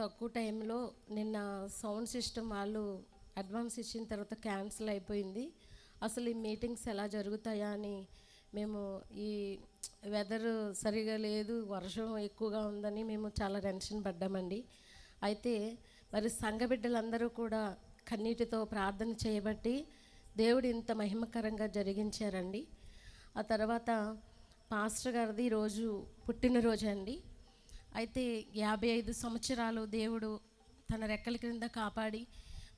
తక్కువ టైంలో నిన్న సౌండ్ సిస్టమ్ వాళ్ళు అడ్వాన్స్ ఇచ్చిన తర్వాత క్యాన్సిల్ అయిపోయింది. అసలు ఈ మీటింగ్స్ ఎలా జరుగుతాయా అని మేము ఈ వెదర్ సరిగా లేదు వర్షం ఎక్కువగా ఉందని మేము చాలా టెన్షన్ పడ్డామండి. అయితే మరి సంఘ బిడ్డలందరూ కూడా కన్నీటితో ప్రార్థన చేయబట్టి దేవుడు ఇంత మహిమకరంగా జరిగించారండి. ఆ తర్వాత పాస్టర్ గారిది ఈరోజు పుట్టినరోజు అండి అయితే యాభై ఐదు సంవత్సరాలు దేవుడు తన రెక్కల క్రింద కాపాడి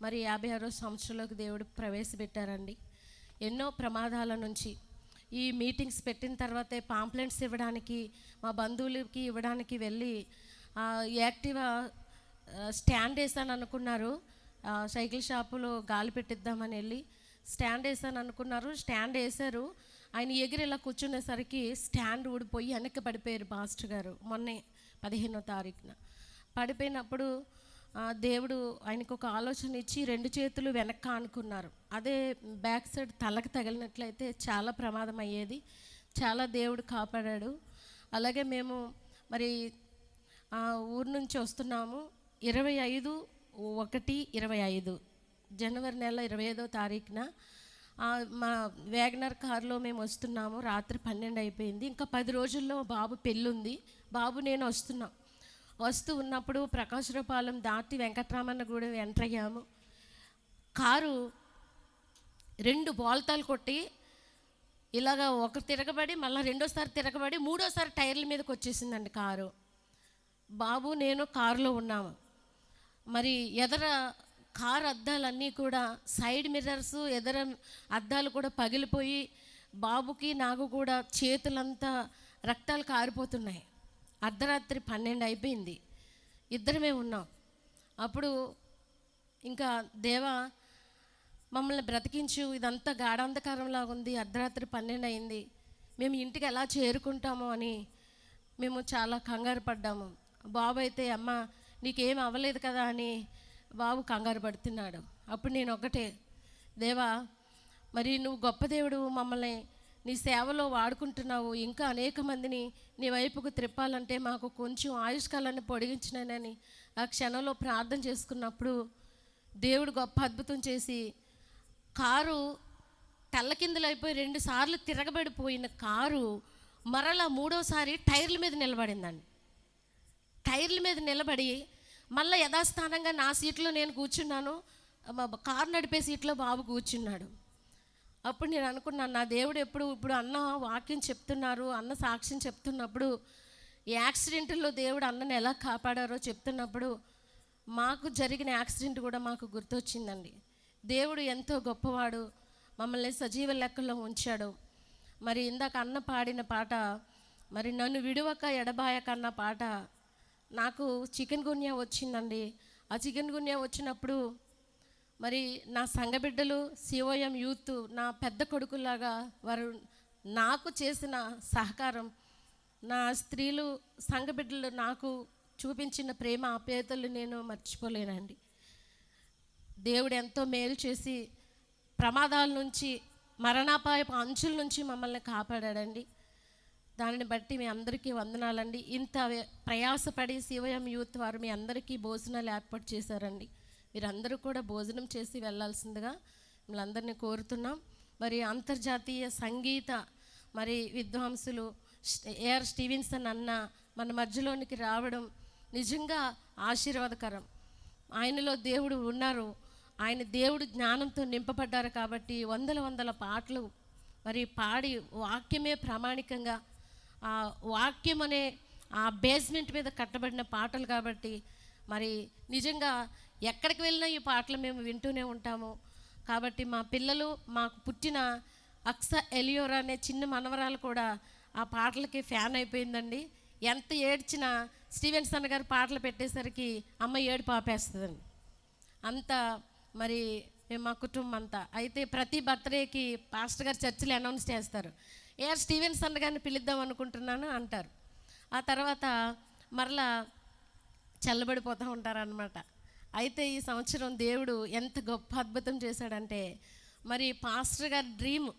మరి యాభై ఆరో సంవత్సరంలోకి దేవుడు ప్రవేశపెట్టారండి. ఎన్నో ప్రమాదాల నుంచి. ఈ మీటింగ్స్ పెట్టిన తర్వాతే పాంప్లెంట్స్ ఇవ్వడానికి మా బంధువులకి ఇవ్వడానికి వెళ్ళి యాక్టివా స్టాండ్ వేసాను అనుకున్నారు. సైకిల్ షాపులో గాలి పెట్టిద్దామని వెళ్ళి స్టాండ్ వేసాను అనుకున్నారు. స్టాండ్ వేశారు. ఆయన ఎగిరి ఇలా కూర్చునేసరికి స్టాండ్ ఊడిపోయి వెనక్కి పడిపోయారు మాస్టర్ గారు. మొన్నే పదిహేనో తారీఖున. పడిపోయినప్పుడు దేవుడు ఆయనకు ఒక ఆలోచన ఇచ్చి రెండు చేతులు వెనక్కి ఆనుకున్నారు. అదే బ్యాక్ సైడ్ తలకు తగిలినట్లయితే చాలా ప్రమాదం అయ్యేది. చాలా దేవుడు కాపాడాడు. అలాగే మేము మరి ఆ ఊరు నుంచి వస్తున్నాము. ఇరవై ఐదు ఒకటి ఇరవై ఐదు. జనవరి నెల ఇరవై ఐదో తారీఖున మా వ్యాగనర్ కారులో మేము వస్తున్నాము. రాత్రి పన్నెండు అయిపోయింది. ఇంకా పది రోజుల్లో బాబు పెళ్ళుంది. బాబు నేను వస్తున్నాం. వస్తూ ఉన్నప్పుడు ప్రకాశరపాలెం దాటి వెంకట్రామన్న కూడా ఎంటర్ అయ్యాము. కారు రెండు బోల్తాలు కొట్టి ఇలాగ ఒక తిరగబడి మళ్ళీ రెండోసారి తిరగబడి మూడోసారి టైర్ల మీదకి వచ్చేసిందండి కారు. బాబు నేను కారులో ఉన్నాము. మరి ఎదర కార్ అద్దాలన్నీ కూడా సైడ్ మిర్రర్స్ ఎదర అద్దాలు కూడా పగిలిపోయి బాబుకి నాకు కూడా చేతులంతా రక్తాలు కారిపోతున్నాయి. అర్ధరాత్రి పన్నెండు అయిపోయింది. ఇద్దరమే ఉన్నాం. అప్పుడు ఇంకా దేవా మమ్మల్ని బ్రతికించు ఇదంతా గాఢాంధకారంలాగా ఉంది అర్ధరాత్రి పన్నెండు అయింది. మేము ఇంటికి ఎలా చేరుకుంటామో అని మేము చాలా కంగారు పడ్డాము. బాబు అయితే అమ్మ నీకేం అవ్వలేదు కదా అని బాబు కంగారు పడుతున్నాడు. అప్పుడు నేను ఒకటే దేవా మరి నువ్వు గొప్ప దేవుడు మమ్మల్ని నీ సేవలో వాడుకుంటున్నావు. ఇంకా అనేక మందిని నీ వైపుకు త్రిప్పాలంటే మాకు కొంచెం ఆయుష్కాలాన్ని పొడిగించినానని ఆ క్షణంలో ప్రార్థన చేసుకున్నప్పుడు దేవుడు గొప్ప అద్భుతం చేసి కారు తెల్లకిందులైపోయి రెండు సార్లు తిరగబడిపోయిన కారు మరలా మూడోసారి టైర్ల మీద నిలబడిందండి. టైర్ల మీద నిలబడి మళ్ళీ యథాస్థానంగా నా సీట్లో నేను కూర్చున్నాను. కారు నడిపే సీట్లో బాబు కూర్చున్నాడు. అప్పుడు నేను అనుకున్నాను నా దేవుడు ఎప్పుడు ఇప్పుడు అన్న వాక్యం చెప్తున్నారు అన్న సాక్ష్యం చెప్తున్నప్పుడు ఈ యాక్సిడెంట్లో దేవుడు అన్నని ఎలా కాపాడారో చెప్తున్నప్పుడు మాకు జరిగిన యాక్సిడెంట్ కూడా మాకు గుర్తొచ్చిందండి. దేవుడు ఎంతో గొప్పవాడు మమ్మల్ని సజీవ లెక్కల్లో ఉంచాడు. మరి ఇందాక అన్న పాడిన పాట మరి నన్ను విడువక ఎడబాయక అన్న పాట నాకు చికెన్ గున్యా వచ్చిందండి. ఆ చికెన్ గున్యా వచ్చినప్పుడు మరి నా సంగబిడ్డలు సిఓఎం యూత్ నా పెద్ద కొడుకులాగా వారు నాకు చేసిన సహకారం నా స్త్రీలు సంగబిడ్డలు నాకు చూపించిన ప్రేమ ఆప్యాయతలు నేను మర్చిపోలేనండి. దేవుడు ఎంతో మేలు చేసి ప్రమాదాల నుంచి మరణాపాయపు అంచుల నుంచి మమ్మల్ని కాపాడాడండి. దానిని బట్టి మీ అందరికీ వందనాలండి. ఇంత ప్రయాసపడి శివయం యూత్ వారు మీ అందరికీ భోజనాలు ఏర్పాటు చేశారండి. మీరందరూ కూడా భోజనం చేసి వెళ్ళాల్సిందిగా మిమ్మల్ని అందరినీ కోరుతున్నాం. మరి అంతర్జాతీయ సంగీత మరి విద్వాంసులు ఏఆర్ స్టీవెన్సన్ అన్న మన మధ్యలోనికి రావడం నిజంగా ఆశీర్వాదకరం. ఆయనలో దేవుడు ఉన్నారు. ఆయన దేవుడు జ్ఞానంతో నింపబడ్డారు కాబట్టి వందల వందల పాటలు మరి పాడి వాక్యమే ప్రామాణికంగా ఆ వాక్యం అనే ఆ బేస్మెంట్ మీద కట్టబడిన పాటలు కాబట్టి మరి నిజంగా ఎక్కడికి వెళ్ళినా ఈ పాటలు మేము వింటూనే ఉంటాము. కాబట్టి మా పిల్లలు మాకు పుట్టిన అక్స ఎలియోరా అనే చిన్న మనవరాలు కూడా ఆ పాటలకి ఫ్యాన్ అయిపోయిందండి. ఎంత ఏడ్చినా స్టీవెన్సన్ గారు పాటలు పెట్టేసరికి అమ్మ ఏడు పాపేస్తుందండి అంత మరి మేము మా కుటుంబం అంతా. అయితే ప్రతి బర్త్డేకి పాస్టర్ గారు చర్చిలో అనౌన్స్ చేస్తారు. ఏఆర్ స్టీవెన్సన్ గారిని పిలుద్దాం అనుకుంటున్నాను అంటారు. ఆ తర్వాత మరలా చల్లబడిపోతూ ఉంటారనమాట అయితే ఈ సంవత్సరం దేవుడు ఎంత గొప్ప అద్భుతం చేశాడంటే మరి పాస్టర్ గారి డ్రీమ్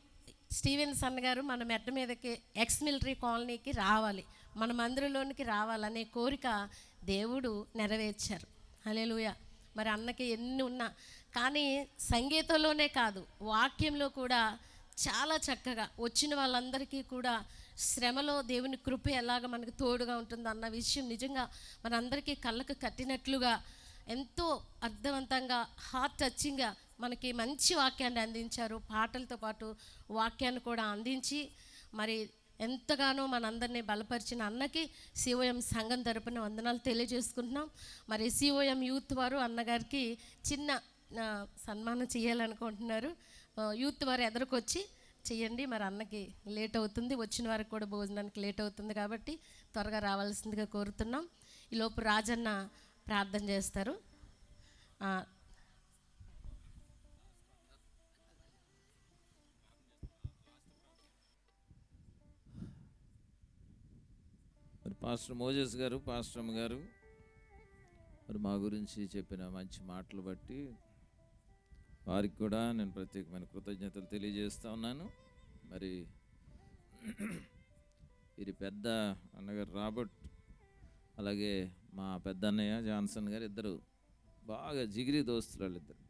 స్టీవెన్స్ అన్న గారు మన మెట్ట మీదకి ఎక్స్ మిలిటరీ కాలనీకి రావాలి మన మందిరంలోనికి రావాలనే కోరిక దేవుడు నెరవేర్చారు. హల్లెలూయ. మరి అన్నకి ఎన్ని ఉన్నా కానీ సంగీతంలోనే కాదు వాక్యంలో కూడా చాలా చక్కగా వచ్చిన వాళ్ళందరికీ కూడా శ్రమలో దేవుని కృప ఎలాగ మనకు తోడుగా ఉంటుంది అన్న విషయం నిజంగా మనందరికీ కళ్ళకు కట్టినట్లుగా ఎంతో అర్థవంతంగా హార్ట్ టచింగ్గా మనకి మంచి వాక్యాన్ని అందించారు. పాటలతో పాటు వాక్యాన్ని కూడా అందించి మరి ఎంతగానో మనందరినీ బలపరిచిన అన్నకి సిఓఎం సంఘం తరపున వందనాలు తెలియజేసుకుంటున్నాం. మరి సిఓఎం యూత్ వారు అన్నగారికి చిన్న సన్మానం చేయాలనుకుంటున్నారు. యూత్ వారు ఎదురుకొచ్చి చెయ్యండి మరి అన్నకి లేట్ అవుతుంది వచ్చిన వారికి కూడా భోజనానికి లేట్ అవుతుంది కాబట్టి త్వరగా రావాల్సిందిగా కోరుతున్నాం. ఈలోపు రాజన్న ప్రార్థన చేస్తారు. మరి పాస్టర్ మోజెస్ గారు పాస్టర్ గారు మరి మా గురించి చెప్పిన మంచి మాటలు బట్టి వారికి కూడా నేను ప్రత్యేకమైన కృతజ్ఞతలు తెలియజేస్తూ ఉన్నాను. మరి ఇది పెద్ద అన్నగారు రాబర్ట్ అలాగే మా పెద్ద అన్నయ్య జాన్సన్ గారు ఇద్దరు బాగా జిగిరి దోస్తులు వాళ్ళిద్దరు.